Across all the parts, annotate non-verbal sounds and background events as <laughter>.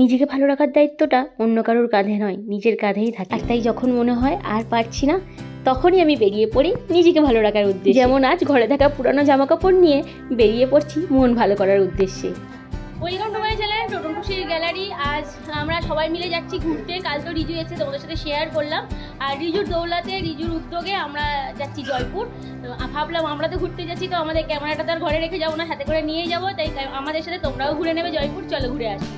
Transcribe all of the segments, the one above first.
নিজেকে ভালো রাখার দায়িত্বটা অন্য কারোর কাঁধে নয় নিজের কাঁধেই থাকে। আর তাই যখন মনে হয় আর পারছি না তখনই আমি বেরিয়ে পড়ি নিজেকে ভালো রাখার উদ্দেশ্যে। যেমন আজ ঘরে থাকা পুরানো জামা কাপড় নিয়ে বেরিয়ে পড়ছি মন ভালো করার উদ্দেশ্যে। Welcome to my channel Toton খুশির গ্যালারি। আজ আমরা সবাই মিলে যাচ্ছি ঘুরতে। কাল তো রিজু এসে তোমাদের সাথে শেয়ার করলাম। আর রিজুর দৌলাতে রিজুর উদ্যোগে আমরা যাচ্ছি জয়পুর। ভাবলাম আমরা তো ঘুরতে যাচ্ছি তো আমাদের ক্যামেরাটা তো আর ঘরে রেখে যাব না সাথে করে নিয়ে যাব। তাই আমাদের সাথে তোমরাও ঘুরে নেবে জয়পুর। চলো ঘুরে আসি।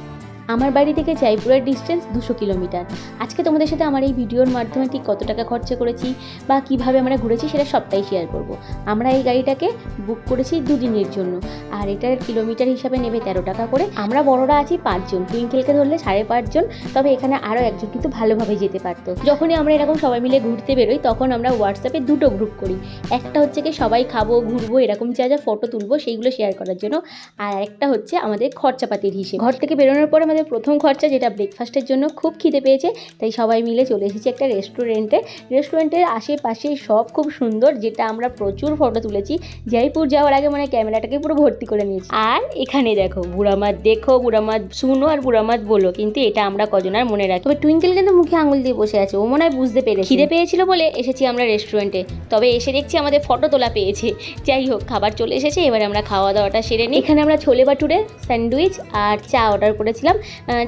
আমার বাড়ি থেকে জয়পুরের ডিস্টেন্স দুশো কিলোমিটার। আজকে তোমাদের সাথে আমার এই ভিডিওর মাধ্যমে ঠিক কত টাকা খরচা করেছি বা কীভাবে আমরা ঘুরেছি সেটা সবটাই শেয়ার করব। আমরা এই গাড়িটাকে বুক করেছি দুদিনের জন্য। আর এটার কিলোমিটার হিসাবে নেবে তেরো টাকা করে। আমরা বড়রা আছি পাঁচজন। টুইঙ্কেলকে ধরলে সাড়ে পাঁচজন। তবে এখানে আরও একজন কিন্তু ভালোভাবে যেতে পারতো। যখনই আমরা এরকম সবাই মিলে ঘুরতে বেরোই, তখন আমরা হোয়াটসঅ্যাপে দুটো গ্রুপ করি। একটা হচ্ছে কি সবাই খাব, ঘুরবো, এরকম যা যা ফটো তুলবো, সেইগুলো শেয়ার করার জন্য। আর একটা হচ্ছে আমাদের খরচাপাতির হিসেবে। ঘর থেকে বেরোনোর পরে আমাদের প্রথম খরচা যেটা ব্রেকফাস্টের জন্য খুব খিদে পেয়েছে, তাই সবাই মিলে চলে এসেছি একটা রেস্টুরেন্টে রেস্টুরেন্টের আশেপাশে সব খুব সুন্দর, যেটা আমরা প্রচুর ফটো তুলেছি। জয়পুর যাওয়ার আগে মানে ক্যামেরাটাকে পুরো ভর্তি করে নিয়েছি। আর এখানে দেখো বুড়ামাত দেখো বুড়ামাত শুনো আর বুড়ামাত বলো, কিন্তু এটা আমরা কজন আর মনে রাখি। তবে টুইঙ্কেল কিন্তু মুখে আঙুল দিয়ে বসে আছে, ও মনে হয় বুঝতে পেরে খিদে পেয়েছিল বলে এসেছি আমরা রেস্টুরেন্টে তবে এসে দেখছি আমাদের ফটো তোলা পেয়েছে। যাই হোক, খাবার চলে এসেছে, এবার আমরা খাওয়া দাওয়াটা সেরে নিই। এখানে আমরা ছোলে বাটুরে স্যান্ডউইচ আর চা অর্ডার করেছিলাম।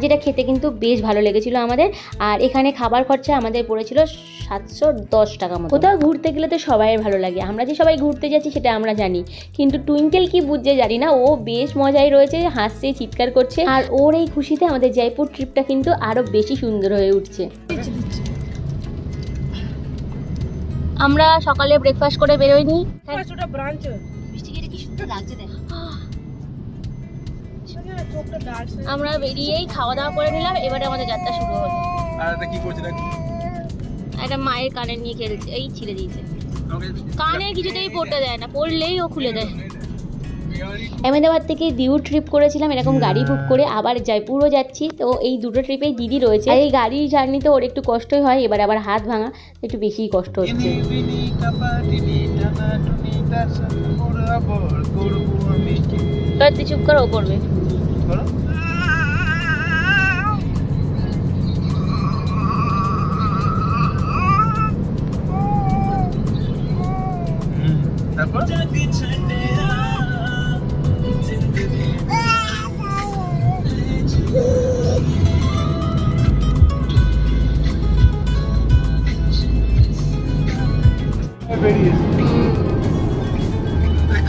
যেটা খেতে কিন্তু বেশ ভালো লেগেছিল আমাদের। আর এখানে খাবার খরচা আমাদের পড়েছিল সাতশো দশ টাকা মতো। কোথাও ঘুরতে গেলে তো সবাই ভালো লাগে। আমরা যে সবাই ঘুরতে যাচ্ছি সেটা আমরা জানি। কিন্তু টুইঙ্কেল কি বুঝছে জানি না। ও বেশ মজায় রয়েছে হাসছে চিৎকার করছে। আর ওর এই খুশিতে আমাদের জয়পুর ট্রিপটা কিন্তু আরও বেশি সুন্দর হয়ে উঠছে। আমরা সকালে ব্রেকফাস্ট করে বেরোইনি। ছোট ব্রাঞ্চ বৃষ্টিকে কি সুন্দর লাগছে দেখ। আমরা বেরিয়েই খাওয়া দাওয়া করে নিলাম এবারে আমাদের যাত্রা শুরু হলো আর এটা কি করছে দেখ? একটা মায়ের কানে নিয়ে খেলছে এই ছিঁড়ে দিয়েছে। কানে কিছুতেই পড়তে দেয় না পড়লেই ও খুলে দেয়। আহমেদাবাদ থেকে দিউ ট্রিপ করেছিলাম এরকম গাড়ি বুক করে আবার জয়পুরও যাচ্ছি। তো এই দুটো ট্রিপেই দিদি রয়েছে। আর এই গাড়ির জার্নিতে ওর একটু কষ্টই হয় এবার আবার হাত ভাঙা একটু বেশিই কষ্ট হচ্ছে। তুই চুপ করে ও করবে। করো। তারপর? বেরিয়েছে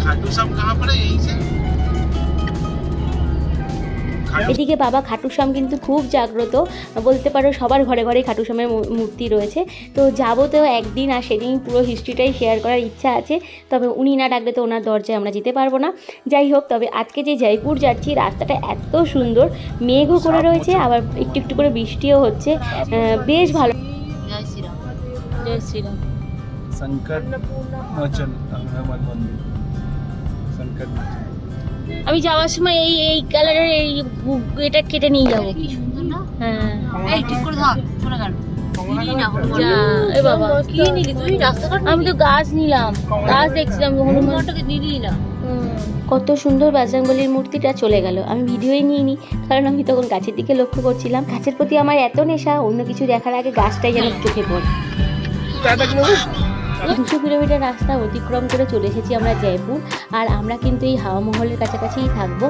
খাটু সাপ কাহা পড়ে এই এদিকে বাবা খাটুশ্যাম কিন্তু খুব জাগ্রত। বলতে পারো সবার ঘরে ঘরে খাটুশ্যামের মূর্তি রয়েছে। তো যাব তো একদিন আর সেদিন পুরো হিস্ট্রিটাই শেয়ার করার ইচ্ছা আছে। তবে উনি না ডাকলে তো ওনার দরজায় আমরা যেতে পারব না। যাই হোক তবে আজকে যে জয়পুর যাচ্ছি রাস্তাটা এত সুন্দর। মেঘও করে রয়েছে আবার একটু একটু করে বৃষ্টিও হচ্ছে। বেশ ভালো। জয় শ্রীরাম। জয় শ্রীরাম। সংকট মোচন মোচন আমি যাওয়ার সময় এই এই কালারের এই এটা কেটে নিয়ে যাব। কি সুন্দর না? হ্যাঁ। এই ঠিক করে ধর চলে গেল। যা, এ বাবা। কি নিলি তুই রাস্তাঘাট আমি তো গাছ নিলাম। গাছ দেখছিলাম হনুমানটাকে কত সুন্দর বাজরাঙ্গলির মূর্তিটা চলে গেল। আমি ভিডিওই নিইনি কারণ আমি তখন গাছের দিকে লক্ষ্য করছিলাম। গাছের প্রতি আমার এত নেশা অন্য কিছু দেখার আগে গাছটাই যেন চোখে পড়ে। দুশো কিলোমিটার রাস্তা অতিক্রম করে চলে এসেছি আমরা জয়পুর আর আমরা কিন্তু এই হাওয়া মহলের কাছাকাছিই থাকব।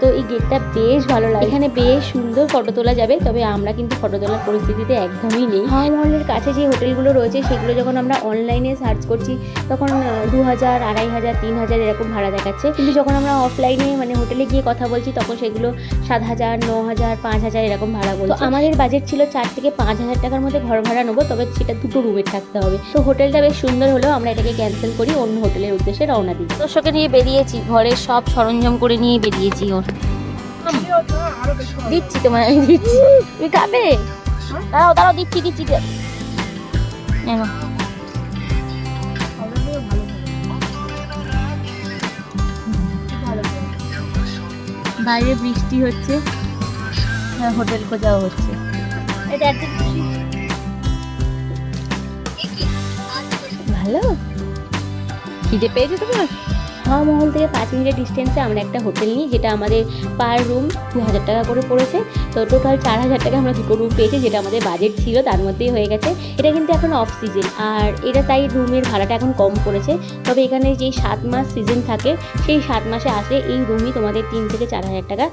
তো এই গেটটা বেশ ভালো লাগে। এখানে বেশ সুন্দর ফটো তোলা যাবে তবে আমরা কিন্তু ফটো তোলার পরিস্থিতিতে একদমই নেই। হাওয়া মহলের কাছে যে হোটেলগুলো রয়েছে সেগুলো যখন আমরা অনলাইনে সার্চ করছি তখন দু হাজার আড়াই হাজার তিন হাজার এরকম ভাড়া দেখাচ্ছে। কিন্তু যখন আমরা অফলাইনে মানে হোটেলে গিয়ে কথা বলছি তখন সেগুলো সাত হাজার ন হাজার পাঁচ হাজার এরকম ভাড়া বলছে। আমাদের বাজেট ছিল চার থেকে পাঁচ হাজার টাকার মধ্যে ঘর ভাড়া নেব তবে সেটা দুটো রুমের থাকতে হবে। তো হোটেলটা বেশ সুন্দর হলেও আমরা এটাকে ক্যান্সেল করি, অন্য হোটেলের উদ্দেশ্যে রওনা দিই। দর্শকে নিয়ে বেরিয়েছি, ঘরের সব সরঞ্জাম করে নিয়ে বেরিয়েছি ওর। দিচ্ছি তোমায়, আমি দিচ্ছি। তুমি খাবে? দাঁড়াও দাঁড়াও, দিচ্ছি দিচ্ছি বাইরে বৃষ্টি হচ্ছে হ্যাঁ হোটেল খোঁজাও হচ্ছে। এটা ভালো? খিদে পেয়েছে তোমার? হাওয়া মহল থেকে পাঁচ মিনিটের ডিস্টেন্সে আমরা একটা হোটেল নিই, যেটা আমাদের পার রুম দু হাজার টাকা করে পড়েছে। তো টোটাল চার হাজার টাকা আমরা দুটো রুম পেয়েছি, যেটা আমাদের বাজেট ছিল, তার মধ্যেই হয়ে গেছে। এটা কিন্তু এখন অফ সিজন আর এটা তাই রুমের ভাড়াটা এখন কম পড়েছে। তবে এখানে যেই সাত মাস সিজন থাকে, সেই সাত মাসে আসলে এই রুমই তোমাদের তিন থেকে চার হাজার টাকা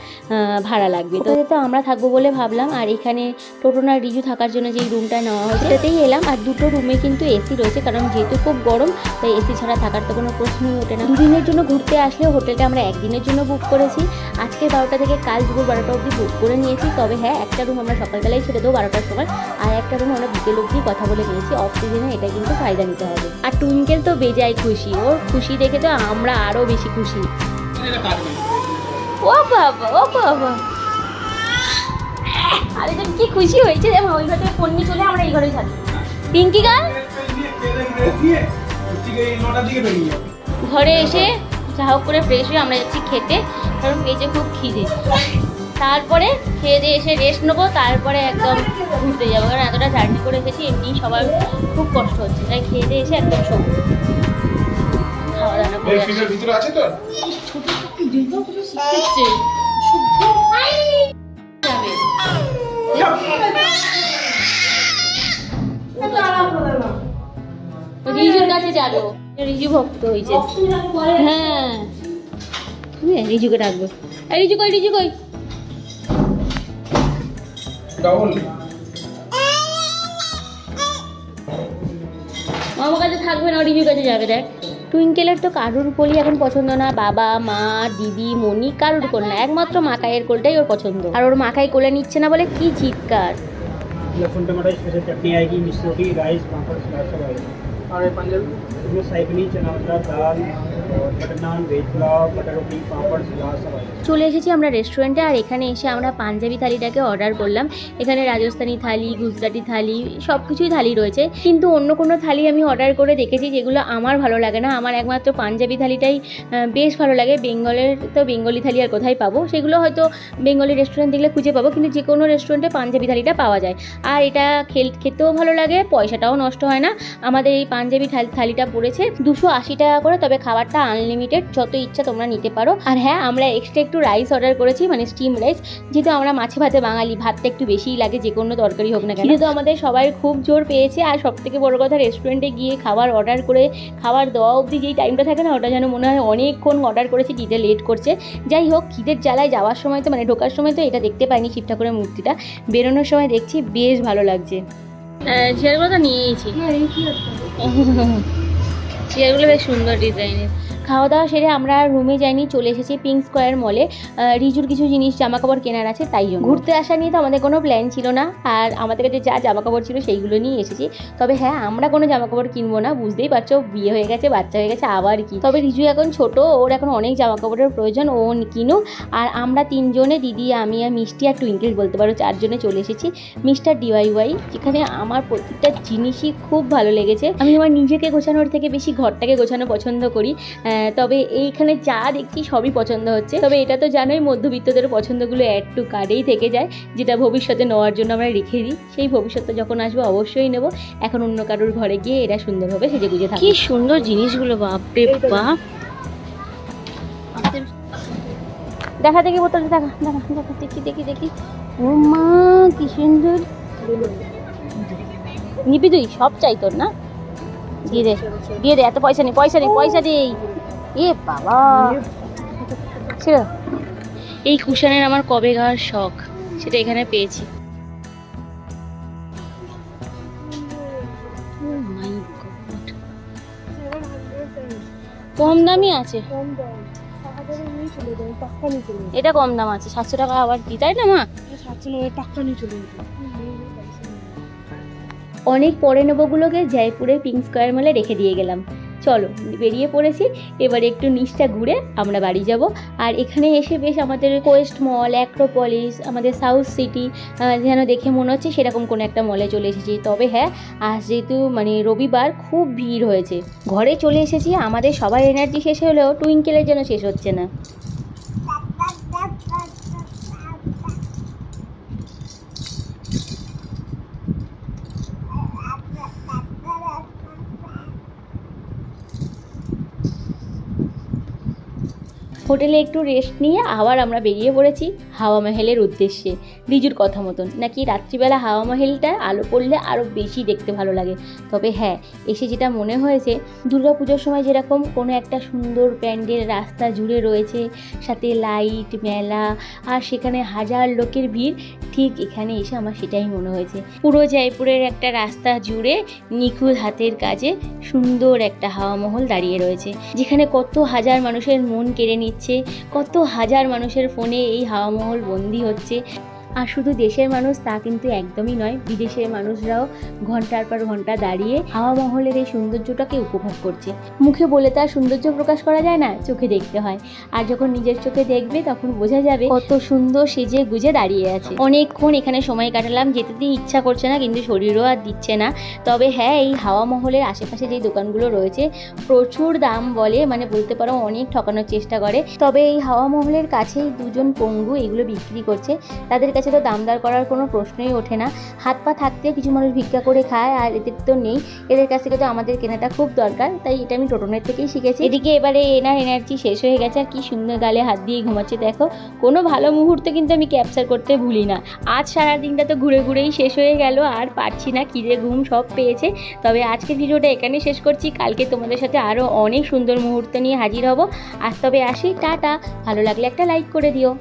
ভাড়া লাগবে। তো তো আমরা থাকব বলে ভাবলাম, আর এখানে টোটোনা রিজু থাকার জন্য যেই রুমটা নেওয়া হয়েছে, সেটাতেই এলাম। আর দুটো রুমে কিন্তু এসি রয়েছে, কারণ যেহেতু খুব গরম, তাই এসি ছাড়া থাকার তো কোনো প্রশ্নই ওঠে না। জন্য ঘুরতে আসলেও হোটেলটা আমরা একদিনের জন্য বুক করেছি আজকে বারোটা থেকে কাল দুপুর বারোটা অবধি বুক করে নিয়েছি তবে হ্যাঁ একটা রুম আমরা সকালবেলায় ছেড়ে দেবো বারোটার সময় আর একটা রুম আমরা বিকেল অবধি কথা বলে নিয়েছি অফ সিজনে এটা কিন্তু ফায়দা নিতে হবে আর টুইঙ্কেল তো বেজায় খুশি ওর খুশি দেখে তো আমরা আরও বেশি খুশি ও বাবা ও বাবা আরে তো কি খুশি হয়েছে ওই ঘরে ফোন নিয়ে চলে আমরা এই ঘরেই থাকি পিঙ্কি গান ঘরে এসে যা হোক করে ফ্রেশ হয়ে আমরা যাচ্ছি খেতে। কারণ পেটে খুব খিদে। তারপরে খেয়ে দিয়ে এসে রেস্ট নেব তারপরে একদম ঘুরতে যাব। কারণ এতটা জার্নি করে এসেছি এমনি সবার খুব কষ্ট হচ্ছে। তাই খেয়ে দিয়ে এসে একদম শোবো। খাওয়া দাওয়া করে। রিজুর কাছে যাব রিজু ভক্ত হয়েছে হ্যাঁ হ্যাঁ, রিজুকে ডাকবো এই রিজু কই রিজু কই ডবল আমার কাছে থাকবে না ও রিজুর কাছে যাবে দেখ টুইঙ্কেলের তো কারুর কোলই এখন পছন্দ না বাবা মা দিদি মনি কারুর কোল না একমাত্র মাকাইয়ের কোলটাই ওর পছন্দ আর ওর মাকাই কোলে নিচ্ছে না বলে কি চিৎকার लहसुन टमाटर स्पेशल चटनी आएगी मिक्स रोटी राइस पापड़ सलाद सब आएगा আর পাঞ্জাবি इसमें সাইবনি चना মশলা दाल চলে এসেছি আমরা রেস্টুরেন্টে আর এখানে এসে আমরা পাঞ্জাবি থালিটাকে অর্ডার করলাম এখানে রাজস্থানি থালি গুজরাটি থালি সব কিছুই থালি রয়েছে কিন্তু অন্য কোনো থালি আমি অর্ডার করে দেখেছি যেগুলো আমার ভালো লাগে না আমার একমাত্র পাঞ্জাবি থালিটাই বেশ ভালো লাগে বেঙ্গলের তো বেঙ্গলি থালি আর কোথায় পাবো সেগুলো হয়তো বেঙ্গলি রেস্টুরেন্ট দেখলে খুঁজে পাবো কিন্তু যে কোনো রেস্টুরেন্টে পাঞ্জাবি থালিটা পাওয়া যায় আর এটা খেল খেতেও ভালো লাগে পয়সাটাও নষ্ট হয় না আমাদের এই পাঞ্জাবি থাল- থালিটা পড়েছে দুশো আশি টাকা করে তবে খাবারটা আনলিমিটেড যত ইচ্ছা তোমরা নিতে পারো। আর হ্যাঁ আমরা এক্সট্রা একটু রাইস অর্ডার করেছি মানে স্টিম রাইস যেহেতু আমরা মাছে ভাতে বাঙালি ভাতটা একটু বেশিই লাগে যে কোনো তরকারি হোক না কেন। কিন্তু আমাদের সবাই খুব জোর পেয়েছে আর সব থেকে বড় কথা রেস্টুরেন্টে গিয়ে খাবার অর্ডার করে খাবার দেওয়া অবধি যেই টাইমটা থাকে না ওটা যেন মনে হয় অনেকক্ষণ অর্ডার করেছি দিতে লেট করছে। যাই হোক খিদের জ্বালায় যাওয়ার সময় তো মানে ঢোকার সময় তো এটা দেখতে পাইনি শিব ঠাকুরের মূর্তিটা। বেরোনোর সময় দেখছি বেশ ভালো লাগছে। চেয়ারগুলো তো নিয়েইছি চেয়ারগুলো <laughs> বেশ সুন্দর ডিজাইনের খাওয়া দাওয়া সেরে আমরা রুমে যাইনি, চলে এসেছি পিঙ্ক স্কোয়ার মলে রিজুর কিছু জিনিস জামা কাপড় কেনার আছে তাই জন্য। ঘুরতে আসা নিয়ে তো আমাদের কোনো প্ল্যান ছিল না। আর আমাদের কাছে যা জামা কাপড় ছিল সেইগুলো নিয়ে এসেছি। তবে হ্যাঁ আমরা কোনো জামা কাপড় কিনবো না, বুঝতেই পারছ, বিয়ে হয়ে গেছে, বাচ্চা হয়ে গেছে, আবার কি? তবে রিজু এখন ছোট, ওর এখন অনেক জামা কাপড়ের প্রয়োজন, ও কিনুক। আর আমরা তিনজনে, দিদি, আমি আর মিষ্টি আর টুইঙ্কেল বলতে পারো, চারজনে চলে এসেছি। মিস্টার ডিওয়াইওয়াই যেখানে আমার প্রত্যেকটা জিনিসই খুব ভালো লেগেছে। আমি আমার নিজেকে গোছানোর থেকে বেশি ঘরটাকে গোছানো পছন্দ করি। তবে এইখানে যা দেখছি সবই পছন্দ হচ্ছে। তবে এটা তো জানোই মধ্যবিত্তদের পছন্দগুলো অ্যাড টু কার্ডেই থেকে যায় যেটা ভবিষ্যতে নেওয়ার জন্য আমরা রেখে দিই। সেই ভবিষ্যতে যখন আসব অবশ্যই নেব। এখন অন্য কারোর ঘরে গিয়ে এরা সুন্দরভাবে সেজে গুজে থাকে কি সুন্দর জিনিসগুলো বাপরে বাপ। দেখা দেখি বোতল দেখা দেখা দেখা দেখি দেখি দেখি। ও মা কি সুন্দর। নিবি তুই সব চাই তোর না? দিয়ে দে দিয়ে দে এত পয়সা নেই পয়সা নেই পয়সা দেই এ বাবা। ছিল। এই কুশানের আমার কবে গাওয়ার শখ সেটা এখানে পেয়েছি। Oh. কম দামি আছে। এটা কম দাম আছে সাতশো টাকা আবার কি তাই না মা? সাতশো নয় টাকা নিয়ে চলে অনেক পরে নেবোগুলোকে জয়পুরে পিঙ্ক স্কোয়ার মলে রেখে দিয়ে গেলাম। চলো, বেরিয়ে পড়েছি। এবার একটু নিচটা ঘুরে আমরা বাড়ি যাব। আর এখানে এসে বেশ আমাদের কোয়েস্ট মল, অ্যাক্রোপলিস, আমাদের সাউথ সিটি যেন দেখে মনে হচ্ছে সেরকম কোনো একটা মলে চলে এসেছি। তবে হ্যাঁ আজ যেহেতু মানে রবিবার, খুব ভিড় হয়েছে। ঘরে চলে এসেছি, আমাদের সবাই এনার্জি শেষ হলেও টুইঙ্কেলের যেন শেষ হচ্ছে না। হোটেলে একটু রেস্ট নিয়ে আবার আমরা বেরিয়ে পড়েছি। হাওয়া মহলের উদ্দেশ্যে। রিজুর কথা মতন। নাকি রাত্রিবেলা হাওয়া মহলটা আলো পড়লে আরও বেশি দেখতে ভালো লাগে? তবে হ্যাঁ এসে যেটা মনে হয়েছে দুর্গা পুজোর সময় যেরকম কোনো একটা সুন্দর প্যান্ডেল রাস্তা জুড়ে রয়েছে, সাথে লাইট, মেলা, আর সেখানে হাজার লোকের ভিড়, ঠিক এখানে এসে আমার সেটাই মনে হয়েছে। পুরো জয়পুরের একটা রাস্তা জুড়ে নিখুঁত হাতের কাজে সুন্দর একটা হাওয়া মহল দাঁড়িয়ে রয়েছে। যেখানে কত হাজার মানুষের মন কেড়ে নিচ্ছে, কত হাজার মানুষের ফোনে এই হাওয়া মহল বন্দি হচ্ছে আর শুধু দেশের মানুষ তা কিন্তু একদমই নয়, বিদেশের মানুষরাও ঘণ্টার পর ঘণ্টা দাঁড়িয়ে হাওয়া মহলের এই সৌন্দর্যটাকে উপভোগ করছে। মুখে বলে তার সৌন্দর্য প্রকাশ করা যায় না, চোখে দেখতে হয়। আর যখন নিজের চোখে দেখবে তখন বোঝা যাবে কত সুন্দর সেজে গুজে দাঁড়িয়ে আছে। অনেকক্ষণ এখানে সময় কাটালাম, যেতে দিয়ে ইচ্ছা করছে না, কিন্তু শরীরও আর দিচ্ছে না। তবে হ্যাঁ এই হাওয়া মহলের আশেপাশে যে দোকানগুলো রয়েছে, প্রচুর দাম বলে মানে বলতে পারো অনেক ঠকানোর চেষ্টা করে। তবে এই হাওয়া মহলের কাছেই দুজন পঙ্গু এগুলো বিক্রি করছে। তাদের তো দামদার করার কোনো প্রশ্নই ওঠে না। হাত পা থাকতে কিছু মানুষ ভিক্ষা করে খায়, আর এদের তো নেই। এদের কাছ থেকে তো আমাদের কেনাটা খুব দরকার, তাই এটা আমি টোটনের থেকেই শিখেছি। এদিকে এবারে এনার এনার্জি শেষ হয়ে গেছে, আর কি সুন্দর গালে হাত দিয়ে ঘুমাচ্ছে, দেখো। কোনো ভালো মুহূর্ত কিন্তু আমি ক্যাপচার করতে ভুলি না। আজ সারা দিনটা তো ঘুরে ঘুরেই শেষ হয়ে গেল, আর পারছি না খিদে ঘুম সব পেয়েছে। তবে আজকে ভিডিওটা এখানে শেষ করছি। কালকে তোমাদের সাথে আরও অনেক সুন্দর মুহূর্ত নিয়ে হাজির হব। আজ তবে আসি, টাটা। ভালো লাগলে একটা লাইক করে দিও।